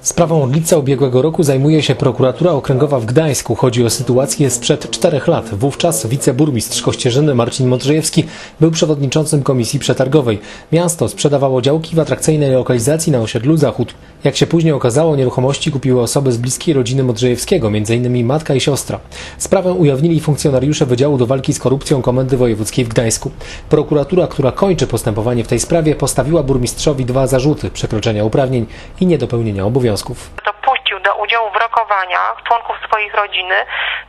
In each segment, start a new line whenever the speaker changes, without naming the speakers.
Sprawą od lipca ubiegłego roku zajmuje się prokuratura okręgowa w Gdańsku. Chodzi o sytuację sprzed czterech lat. Wówczas wiceburmistrz Kościerzyny Marcin Modrzejewski był przewodniczącym komisji przetargowej. Miasto sprzedawało działki w atrakcyjnej lokalizacji na osiedlu Zachód. Jak się później okazało, nieruchomości kupiły osoby z bliskiej rodziny Modrzejewskiego, m.in. matka i siostra. Sprawę ujawnili funkcjonariusze Wydziału do Walki z Korupcją Komendy Wojewódzkiej w Gdańsku. Prokuratura, która kończy postępowanie w tej sprawie, postawiła burmistrzowi dwa zarzuty przekroczenia uprawnień i niedopełnienia obowiązków.
dopuścił do udziału w rokowaniach członków swoich rodziny,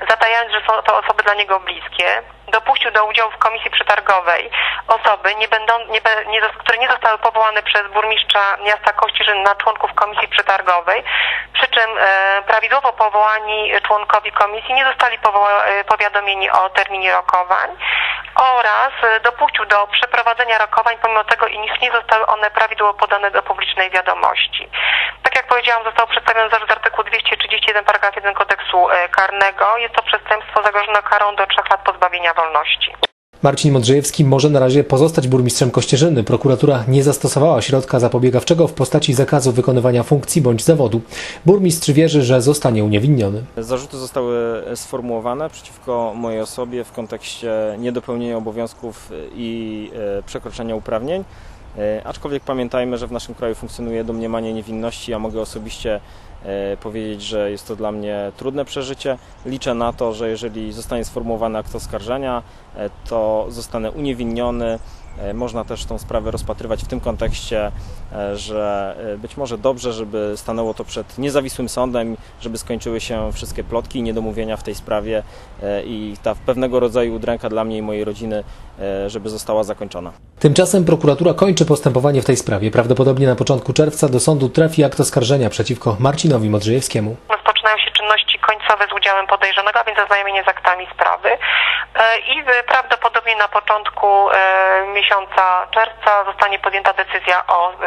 zatajając, że są to osoby dla niego bliskie. Dopuścił do udziału w komisji przetargowej osoby, nie będą, nie, nie, które nie zostały powołane przez burmistrza miasta Kościerzyn na członków komisji przetargowej, przy czym e, prawidłowo powołani członkowie komisji nie zostali e, powiadomieni o terminie rokowań oraz e, dopuścił do przeprowadzenia rokowań, pomimo tego, iż nie zostały one prawidłowo podane do publicznej wiadomości. Tak jak powiedziałam, został przedstawiony zarzut artykułu 231 paragraf 1 kodeksu e, karnego. Jest to przestępstwo zagrożone karą do 3 lat pozbawienia wolności.
Marcin Modrzejewski może na razie pozostać burmistrzem Kościerzyny. Prokuratura nie zastosowała środka zapobiegawczego w postaci zakazu wykonywania funkcji bądź zawodu. Burmistrz wierzy, że zostanie uniewinniony.
Zarzuty zostały sformułowane przeciwko mojej osobie w kontekście niedopełnienia obowiązków i e, przekroczenia uprawnień. E, Aczkolwiek pamiętajmy, że w naszym kraju funkcjonuje domniemanie niewinności. Ja mogę osobiście powiedzieć, że jest to dla mnie trudne przeżycie. Liczę na to, że jeżeli zostanie sformułowany akt oskarżenia, e, to zostanę uniewinniony. E, Można też tą sprawę rozpatrywać w tym kontekście, e, że e, być może dobrze, żeby stanęło to przed niezawisłym sądem, żeby skończyły się wszystkie plotki i niedomówienia w tej sprawie e, i ta pewnego rodzaju udręka dla mnie i mojej rodziny, e, żeby została zakończona.
Tymczasem prokuratura kończy postępowanie w tej sprawie. Prawdopodobnie na początku czerwca do sądu trafi akt oskarżenia przeciwko Marcinowi Modrzejewskiemu.
Rozpoczynają się czynności końcowe z udziałem podejrzanego, a więc zaznajomienie z aktami sprawy. E, I prawdopodobnie na początku e, miesiąca czerwca zostanie podjęta decyzja o e,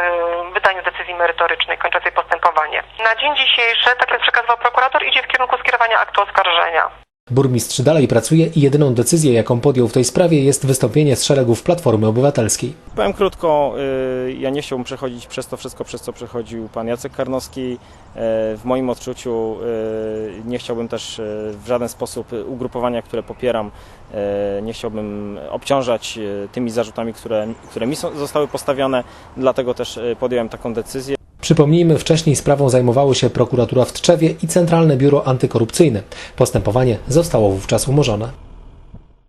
wydaniu decyzji merytorycznej kończącej postępowanie. Na dzień dzisiejszy, tak jak przekazywał prokurator, idzie w kierunku skierowania aktu oskarżenia.
Burmistrz dalej pracuje i jedyną decyzję, jaką podjął w tej sprawie, jest wystąpienie z szeregów Platformy Obywatelskiej.
Powiem krótko, y, ja nie chciałbym przechodzić przez to wszystko, przez co przechodził pan Jacek Karnowski. Y, W moim odczuciu y, nie chciałbym też w żaden sposób ugrupowania, które popieram, nie chciałbym obciążać tymi zarzutami, które, które mi zostały postawione, dlatego też podjąłem taką decyzję.
Przypomnijmy, wcześniej sprawą zajmowały się prokuratura w Tczewie i Centralne Biuro Antykorupcyjne. Postępowanie zostało wówczas umorzone.